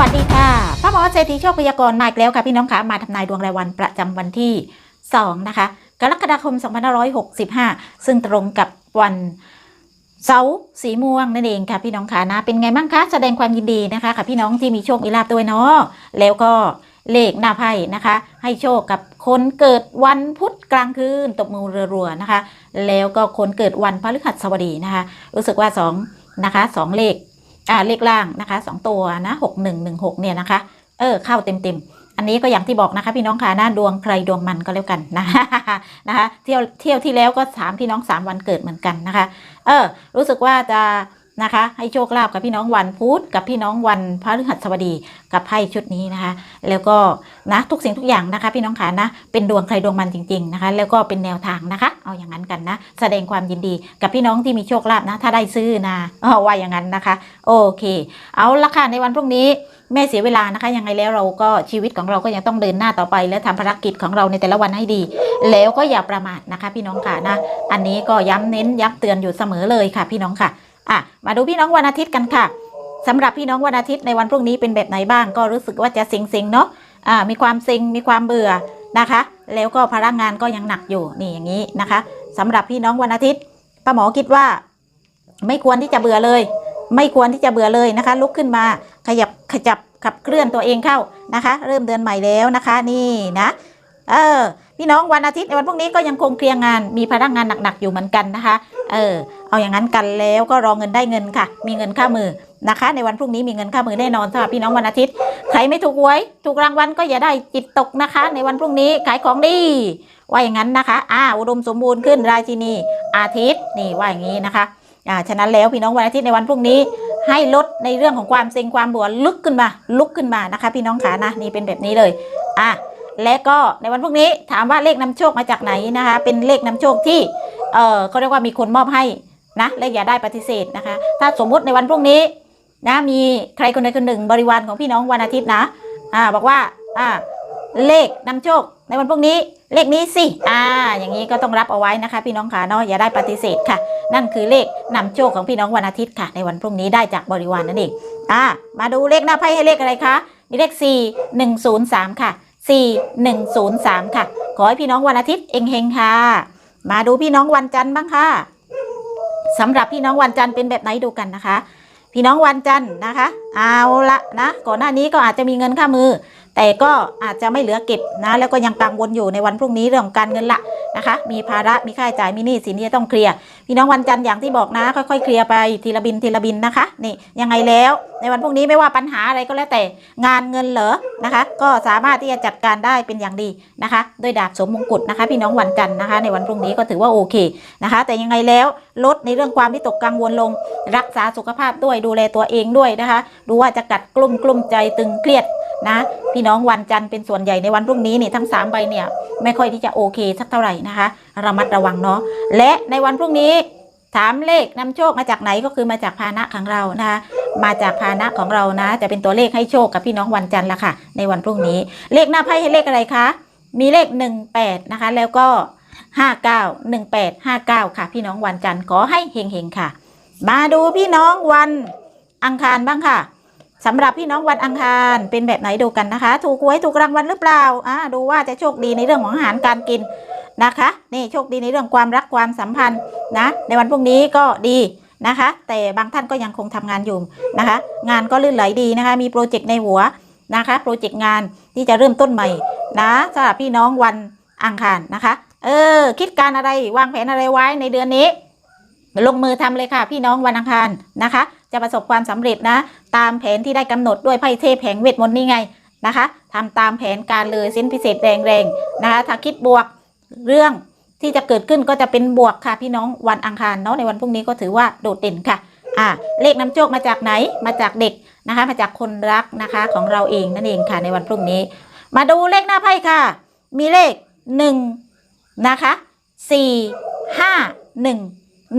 วัสดีค่ะพระหมอเศรษฐีโชคพยากรณ์มาอีกแล้วค่ะพี่น้องคะมาทำนายดวงรายวันประจำวันที่ 2 นะคะ กรกฎาคม 2565 ซึ่งตรงกับวันเสาร์สีม่วงนั่นเองค่ะพี่น้องคะนะเป็นไงบ้างคะแสดงความยินดีนะคะค่ะพี่น้องที่มีโชคมีลาภด้วยเนาะแล้วก็เลขหน้าไพ่นะคะ ให้โชคกับคนเกิดวันพุธกลางคืนตบมือรัวๆนะคะ แล้วก็คนเกิดวันพฤหัสบดีนะคะ รู้สึกว่าสองนะคะสองเลข อ่าเลขล่างนะคะสองตัวนะหกหนึ่งหนึ่งหกเนี่ยนะคะ เออเข้าเต็มเต็มๆอันนี้ก็อย่างที่บอกนะคะพี่น้องค่ะหน้าดวงใครดวงมันก็แล้วกันนะนะคะเที่ยวเที่ยวที่แล้วก็สามพี่น้องสามวันเกิดเหมือนกันนะคะ เออ รู้สึกว่าจะ นะคะ ให้โชคลาภกับพี่น้องวันพุธกับพี่น้องวันพระฤหัสบดีกับไพ่ชุดนี้นะคะ แล้วก็นะทุกสิ่งทุกอย่างนะคะ พี่น้องขานะ เป็นดวงใครดวงมันจริงๆนะคะ แล้วก็เป็นแนวทางนะคะ เอาอย่างนั้นกันนะ แสดงความยินดีกับพี่น้องที่มีโชคลาภนะ ถ้าได้ซื้อนะเอาว่าอย่างนั้นนะคะ โอเค เอาละค่ะในวันพรุ่งนี้แม่เสียเวลานะคะยังไงแล้วเราก็ชีวิตของเราก็ยังต้องเดินหน้าต่อไป และทำภารกิจของเราในแต่ละวันให้ดี แล้วก็อย่าประมาทนะคะ พี่น้องค่ะนะ อันนี้ก็ย้ำเน้นย้ำเตือนอยู่เสมอเลยค่ะ พี่น้องค่ะ อะมาดูพี่น้องวันอาทิตย์กันค่ะสำหรับพี่น้องวันอาทิตย์ในวันพรุ่งนี้เป็นแบบไหนบ้าง ก็รู้สึกว่าจะเซ็งๆเนาะอ่ามีความเซ็งมีความเบื่อนะคะ แล้วก็พลังงานก็ยังหนักอยู่นี่อย่างนี้นะคะสำหรับพี่น้องวันอาทิตย์ป้าหมอคิดว่า ไม่ควรที่จะเบื่อเลย ไม่ควรที่จะเบื่อเลยนะคะ ลุกขึ้นมาขยับขจับขับเคลื่อนตัวเองเข้านะคะ เริ่มเดือนใหม่แล้วนะคะ นี่นะ เออ พี่น้องวันอาทิตย์ในวันพรุ่งนี้ก็ยังคงเคลียร์งานมีพลังงานหนักๆอยู่เหมือนกันนะคะ เออ เอาอย่างนั้นกันแล้วก็รอเงินได้เงินค่ะ มีเงินค่ามือนะคะ ในวันพรุ่งนี้มีเงินค่ามือแน่นอนสำหรับพี่น้องวันอาทิตย์ใครไม่ถูกหวยถูกรางวัลก็อย่าได้จิตตกนะคะ ในวันพรุ่งนี้ขายของดีว่าอย่างนั้นนะคะอ่าอุดมสมบูรณ์ขึ้นราชินีอาทิตย์นี่ว่าอย่างนี้นะคะอ่าฉะนั้นแล้วพี่น้องวันอาทิตย์ในวันพรุ่งนี้ให้ลดในเรื่องของความเซ็งความบัวลุกขึ้นมา ลุกขึ้นมานะคะ พี่น้องขานะนี่เป็นแบบนี้เลยอะ และก็ในวันพรุ่งนี้ถามว่าเลขนำโชคมาจากไหนนะคะ เป็นเลขนำโชคที่เออเขาเรียกว่ามีคนมอบให้นะและอย่าได้ปฏิเสธนะคะ ถ้าสมมุติในวันพรุ่งนี้นะมีใครคนใดคนหนึ่งบริวารของพี่น้องวันอาทิตย์นะอ่าบอกว่าอ่าเลขนำโชค ในวันพรุ่งนี้เลขนี้สิอ่า อย่างนี้ก็ต้องรับเอาไว้นะคะ พี่น้องค่ะเนาะอย่าได้ปฏิเสธค่ะ นั่นคือเลขนำโชคของพี่น้องวันอาทิตย์ค่ะ ในวันพรุ่งนี้ได้จากบริวารนั่นเองอ่ามาดูเลขหน้าไพ่ให้เลขอะไรคะมีเลข 4 1 0 3 ค่ะ 4 1 0 3 ค่ะ ขอให้พี่น้องวันอาทิตย์เองเฮงค่ะ มาดูพี่น้องวันจันทร์บ้างค่ะสำหรับพี่น้องวันจันทร์เป็นแบบไหนดูกันนะคะ พี่น้องวันจันทร์นะคะ เอาละนะ ก่อนหน้านี้ก็อาจจะมีเงินค่ามือ แต่ก็อาจจะไม่เหลือเก็บนะ แล้วก็ยังกังวลอยู่ในวันพรุ่งนี้เรื่องการเงินละนะคะ มีภาระมีค่าใช้จ่ายมีหนี้สินที่จะต้องเคลียร์พี่น้องวันจันทร์อย่างที่บอกนะ ค่อยๆเคลียร์ไปทีละบินทีละบินนะคะนี่ยังไงแล้วในวันพรุ่งนี้ไม่ว่าปัญหาอะไรก็แล้วแต่งานเงินเหรอนะคะ ก็สามารถที่จะจัดการได้เป็นอย่างดีนะคะด้วยดาบสมมงกุฎนะคะ พี่น้องวันจันทร์นะคะ ในวันพรุ่งนี้ก็ถือว่าโอเคนะคะ แต่ยังไงแล้วลดในเรื่องความวิตกกังวลลง รักษาสุขภาพด้วยดูแลตัวเองด้วยนะคะ ดูว่าจะกัดกลุ่มกลุ่มใจตึงเครียด นะพี่น้องวันจันทร์เป็นส่วนใหญ่ในวันพรุ่งนี้นี่ทั้งสามใบเนี่ยไม่ค่อยที่จะโอเคสักเท่าไหร่นะคะ ระมัดระวังเนาะและในวันพรุ่งนี้ถามเลขนำโชคมาจากไหนก็คือมาจากพาหนะของเรานะคะมาจากพาหนะของเรานะ จะเป็นตัวเลขให้โชคกับพี่น้องวันจันทร์ละค่ะ ในวันพรุ่งนี้ เลขหน้าไพ่ให้เลขอะไรคะมีเลข 18 นะคะ แล้วก็ 59 18 59 ค่ะ พี่น้องวันจันทร์ขอให้เฮงๆค่ะ มาดูพี่น้องวันอังคารบ้างค่ะ สำหรับพี่น้องวันอังคารเป็นแบบไหนดูกันนะคะ ถูกหวยถูกรางวัลหรือเปล่าอ่าดูว่าจะโชคดีในเรื่องของอาหารการกินนะคะ นี่โชคดีในเรื่องความรักความสัมพันธ์นะ ในวันพรุ่งนี้ก็ดีนะคะ แต่บางท่านก็ยังคงทำงานอยู่นะคะ งานก็ลื่นไหลดีนะคะ มีโปรเจกต์ในหัวนะคะ โปรเจกต์งานที่จะเริ่มต้นใหม่นะสำหรับพี่น้องวันอังคารนะคะ เออ คิดการอะไรวางแผนอะไรไว้ในเดือนนี้ลงมือทำเลยค่ะ พี่น้องวันอังคารนะคะ จะประสบความสำเร็จนะ ตามแผนที่ได้กำหนดด้วยไพ่เทพแผงเวทมนต์นี่ไงนะคะทำตามแผนการเลยสิ้นพิเศษแรงๆนะคะถ้าคิดบวกเรื่องที่จะเกิดขึ้นก็จะเป็นบวกค่ะพี่น้องวันอังคารเนาะในวันพรุ่งนี้ก็ถือว่าโดดเด่นค่ะอ่าเลขนำโชคมาจากไหนมาจากเด็กนะคะ มาจากคนรักนะคะของเราเองนั่นเองค่ะในวันพรุ่งนี้ มาดูเลขหน้าไพ่ค่ะ มีเลขหนึ่งนะคะสี่ห้าหนึ่ง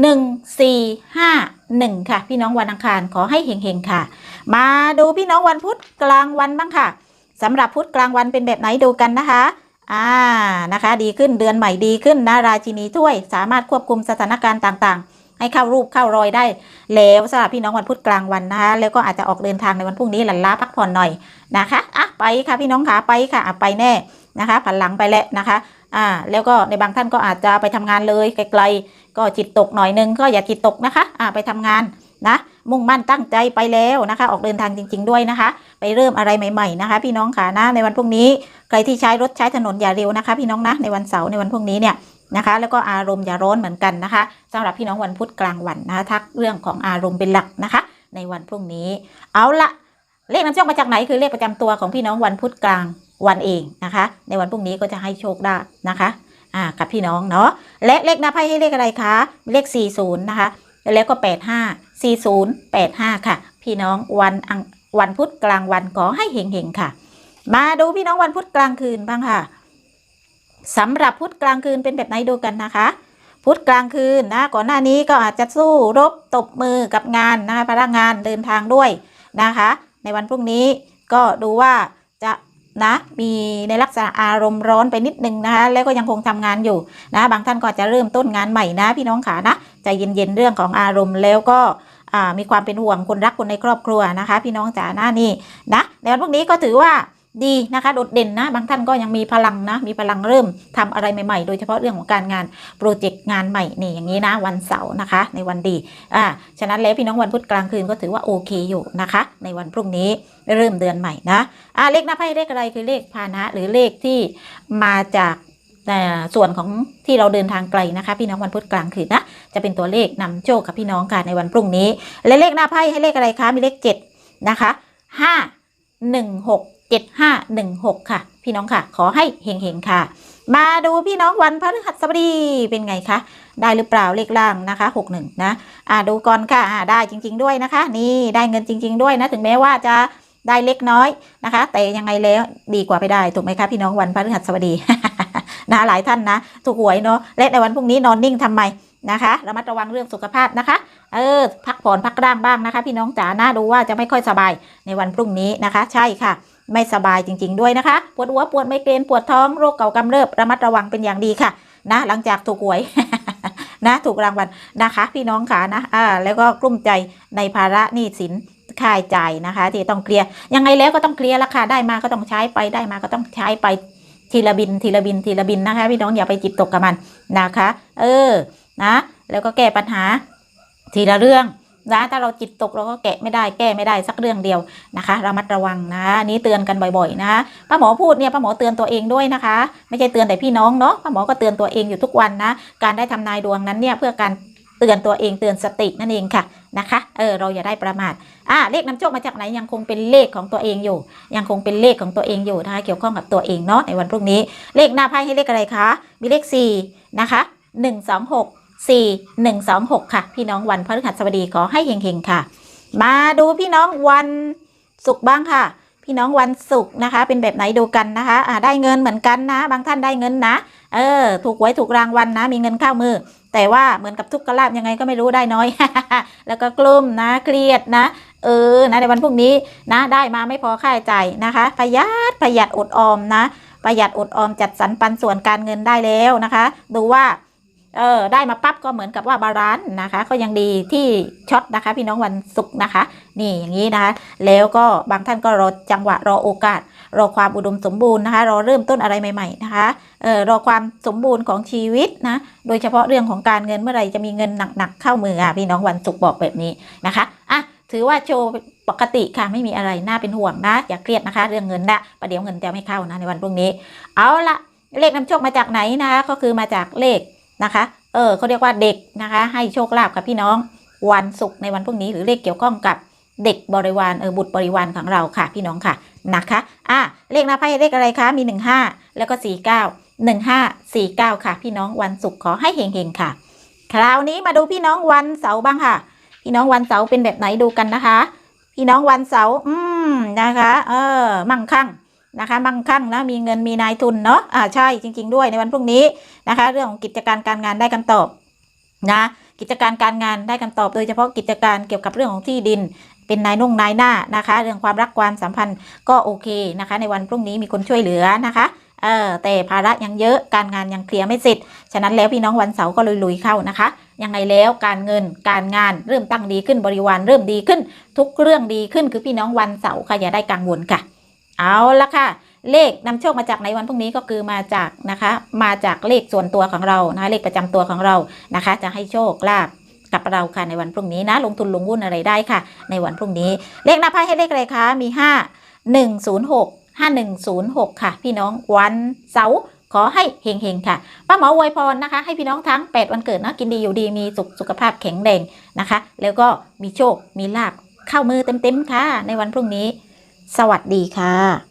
หนึ่งสี่ห้าหนึ่งค่ะ พี่น้องวันอังคารขอให้เฮงๆค่ะ มาดูพี่น้องวันพุธกลางวันบ้างค่ะสำหรับพุธกลางวันเป็นแบบไหนดูกันนะคะอ่านะคะ ดีขึ้นเดือนใหม่ดีขึ้นนะราชินีถ้วย สามารถควบคุมสถานการณ์ต่างๆ ให้เข้ารูปเข้ารอยได้ แล้วสำหรับพี่น้องวันพุธกลางวันนะคะแล้วก็อาจจะออกเดินทางในวันพรุ่งนี้หลันล้าพักผ่อนหน่อยนะคะอะไปค่ะพี่น้องขาไปค่ะไปแน่นะคะผันหลังไปแล้วนะคะอ่าแล้วก็ในบางท่านก็อาจจะไปทำงานเลยไกลๆ ก็จิตตกหน่อยนึงก็อย่าจิตตกนะคะอ่าไปทำงานนะมุ่งมั่นตั้งใจไปแล้วนะคะ ออกเดินทางจริง ๆ ด้วยนะคะ ไปเริ่มอะไรใหม่ ๆนะคะ พี่น้องขานะในวันพรุ่งนี้ใครที่ใช้รถใช้ถนนอย่าเร็วนะคะ พี่น้องนะในวันเสาร์ในวันพรุ่งนี้เนี่ยนะคะ แล้วก็อารมณ์อย่าร้อนเหมือนกันนะคะสำหรับพี่น้องวันพุธกลางวันนะคะทักเรื่องของอารมณ์เป็นหลักนะคะ ในวันพรุ่งนี้ เอาละเลขนำโชคมาจากไหนคือเลขประจำตัวของพี่น้องวันพุธกลางวันเองนะคะ ในวันพรุ่งนี้ก็จะให้โชคได้นะคะ อ่ากับพี่น้องเนาะและเลขหน้าไพ่ให้เลขอะไรคะ เลข 40 นะคะ แล้วก็ 85 40 85 ค่ะ พี่น้องวันอังวันพุธกลางวันขอให้เฮงๆค่ะ มาดูพี่น้องวันพุธกลางคืนบ้างค่ะสำหรับพุธกลางคืนเป็นแบบไหนดูกันนะคะพุธกลางคืนนะก่อนหน้านี้ก็อาจจะสู้รบตบมือกับงานนะคะพนักงานเดินทางด้วยนะคะ ในวันพรุ่งนี้ก็ดูว่าจะ นะมีในลักษณะอารมณ์ร้อนไปนิดนึงนะคะแล้วก็ยังคงทำงานอยู่นะบางท่านก็จะเริ่มต้นงานใหม่นะพี่น้องขานะใจเย็นๆเรื่องของอารมณ์แล้วก็มีความเป็นห่วงคนรักคนในครอบครัวนะคะ พี่น้องจ๋าหน้านี่นะในวันพรุ่งนี้ก็ถือว่า ดีนะคะโดดเด่นนะ บางท่านก็ยังมีพลังนะ มีพลังเริ่มทำอะไรใหม่ๆ โดยเฉพาะเรื่องของการงานโปรเจกต์งานใหม่นี่อย่างนี้นะ วันเสาร์นะคะ ในวันดีอ่าฉะนั้นแล้วพี่น้องวันพุธกลางคืนก็ถือว่าโอเคอยู่นะคะ ในวันพรุ่งนี้เริ่มเดือนใหม่นะอ่าเลขหน้าไพ่เลขอะไรคือเลขพานะหรือเลขที่มาจากส่วนของที่เราเดินทางไกลนะคะ พี่น้องวันพุธกลางคืนนะจะเป็นตัวเลขนำโชคกับพี่น้องกันในวันพรุ่งนี้ และเลขหน้าไพ่ให้เลขอะไรคะมีเลขเจ็ดนะคะห้าห นึ่งหกเจ็ดห้าหนึ่งหกค่ะ พี่น้องค่ะ ขอให้เฮงๆค่ะ มาดูพี่น้องวันพฤหัสบดีเป็นไงคะ ได้หรือเปล่าเลขล่างนะคะหกหนึ่งนะอ่าดูก่อนค่ะอ่าได้จริง ๆด้วยนะคะ นี่ได้เงินจริง ๆ ด้วยนะ ถึงแม้ว่าจะได้เล็กน้อยนะคะ แต่ยังไงแล้วดีกว่าไปได้ถูกไหมคะพี่น้องวันพฤหัสบดีนะหลายท่านนะ ถูกหวยเนาะและในวันพรุ่งนี้นอนนิ่งทำไม นะคะระมัดระวังเรื่องสุขภาพนะคะ เออ พักผ่อนพักร่างบ้างนะคะ พี่น้องจ๋าน่าดูว่าจะไม่ค่อยสบายในวันพรุ่งนี้นะคะ ใช่ค่ะ ไม่สบายจริง ๆ ด้วยนะคะปวดหัวปวดไมเกรนปวดท้องโรคเก่ากำเริบระมัดระวังเป็นอย่างดีค่ะ นะ หลังจากถูกหวยนะถูกรางวัลนะคะ พี่น้องขานะอ่าแล้วก็กลุ้มใจในภาระหนี้สินค่าใจ่ายนะคะ ที่ต้องเคลียร์ยังไงแล้วก็ต้องเคลียร์ราคาได้มาก็ต้องใช้ไปได้มาก็ต้องใช้ไปทีละบินทีละบินทีละบินนะคะ พี่น้องอย่าไปจิตตกกับมันนะคะ เออ นะ แล้วก็แก้ปัญหาทีละเรื่องนะถ้าเราจิตตกเราก็แกะไม่ได้แก้ไม่ได้สักเรื่องเดียวนะคะระมัดระวังนะนี้เตือนกันบ่อยๆนะคะป้าหมอพูดเนี่ยป้าหมอเตือนตัวเองด้วยนะคะ ไม่ใช่เตือนแต่พี่น้องเนาะป้าหมอก็เตือนตัวเองอยู่ทุกวันนะ การได้ทำนายดวงนั้นเนี่ยเพื่อการเตือนตัวเองเตือนสตินั่นเองค่ะนะคะเออเราอย่าได้ประมาทอ่าเลขนำโชคมาจากไหนยังคงเป็นเลขของตัวเองอยู่ ยังคงเป็นเลขของตัวเองอยู่นะคะเกี่ยวข้องกับตัวเองเนาะในวันพรุ่งนี้ เลขหน้าไพ่ให้เลขอะไรคะมีเลข4นะคะ1 2 6 ค่ะ พี่น้องวันพฤหัสบดีขอให้เฮงๆค่ะ มาดูพี่น้องวันศุกร์บ้างค่ะ พี่น้องวันศุกร์นะคะ เป็นแบบไหนดูกันนะคะอ่าได้เงินเหมือนกันนะ บางท่านได้เงินนะ เออ ถูกหวยถูกรางวัลนะมีเงินเข้ามือ แต่ว่าเหมือนกับทุกขลาบยังไงก็ไม่รู้ได้น้อย แล้วก็กลุ้มนะเครียดนะเออนะในวันพรุ่งนี้นะได้มาไม่พอค่าใช้จ่ายนะคะประหยัดประหยัดอดออมนะ ประหยัดอดออมจัดสรรปันส่วนการเงินได้แล้วนะคะ ดูว่า เออได้มาปั๊บก็เหมือนกับว่าบาลานซ์นะคะ ก็ยังดีที่ช็อตนะคะ พี่น้องวันศุกร์นะคะ นี่อย่างนี้นะคะ แล้วก็บางท่านก็รอจังหวะรอโอกาส รอความอุดมสมบูรณ์นะคะ รอเริ่มต้นอะไรใหม่ ๆ นะคะเออรอความสมบูรณ์ของชีวิตนะโดยเฉพาะเรื่องของการเงินเมื่อไหร่จะมีเงินหนักๆเข้ามืออะพี่น้องวันศุกร์บอกแบบนี้นะคะอะถือว่าโชว์ปกติค่ะไม่มีอะไรน่าเป็นห่วงนะ อย่าเครียดนะคะ เรื่องเงินนะประเดี๋ยวเงินจะไม่เข้านะในวันพรุ่งนี้ เอาละเลขนำโชคมาจากไหนนะคะก็คือมาจากเลข นะคะ เออเขาเรียกว่าเด็กนะคะ ให้โชคลาภกับพี่น้องวันศุกร์ในวันพรุ่งนี้หรือเลขเกี่ยวข้องกับเด็กบริวารเออบุตรบริวารของเราค่ะ พี่น้องค่ะนะคะอะเลขหน้าไพ่เลขอะไรคะมี 15 แล้วก็ 49 15 49 ค่ะ พี่น้องวันศุกร์ขอให้เฮงๆค่ะ คราวนี้มาดูพี่น้องวันเสาร์บ้างค่ะ พี่น้องวันเสาร์เป็นแบบไหนดูกันนะคะ พี่น้องวันเสาร์อืมนะคะ เออ มั่งคั่ง นะคะมั่งคั่งนะมีเงินมีนายทุนเนาะอ่าใช่จริง ๆ ด้วยในวันพรุ่งนี้นะคะ เรื่องของกิจการการงานได้คำตอบนะกิจการการงานได้คำตอบโดยเฉพาะกิจการเกี่ยวกับเรื่องของที่ดินเป็นนายนุ่งนายหน้านะคะ เรื่องความรักความสัมพันธ์ก็โอเคนะคะ ในวันพรุ่งนี้มีคนช่วยเหลือนะคะเออแต่ภาระยังเยอะการงานยังเคลียร์ไม่เสร็จ ฉะนั้นแล้วพี่น้องวันเสาร์ก็ลุยๆเข้านะคะ ยังไงแล้วการเงินการงานเริ่มตั้งดีขึ้นบริวารเริ่มดีขึ้น ทุกเรื่องดีขึ้นคือพี่น้องวันเสาร์ค่ะอย่าได้กังวลค่ะ เอาละค่ะ เลขนำโชคมาจากในวันพรุ่งนี้ก็คือมาจากนะคะ มาจากเลขส่วนตัวของเรานะะเลขประจำตัวของเรานะคะ จะให้โชคลาภกับเราค่ะในวันพรุ่งนี้นะ ลงทุนลงหุ้นอะไรได้ค่ะ ในวันพรุ่งนี้ เลขหน้าไพ่ให้เลขอะไรคะมี 5 1 0 6 5 1 0 6 ค่ะ พี่น้องวันเสาร์ขอให้เฮงๆค่ะป้าหมออวยพรนะคะ ให้พี่น้องทั้ง 8 วันเกิดนะกินดีอยู่ดีมีสุขสุขภาพแข็งแรงนะคะ แล้วก็มีโชคมีลาบเข้ามือเต็มๆค่ะ ในวันพรุ่งนี้ สวัสดีค่ะ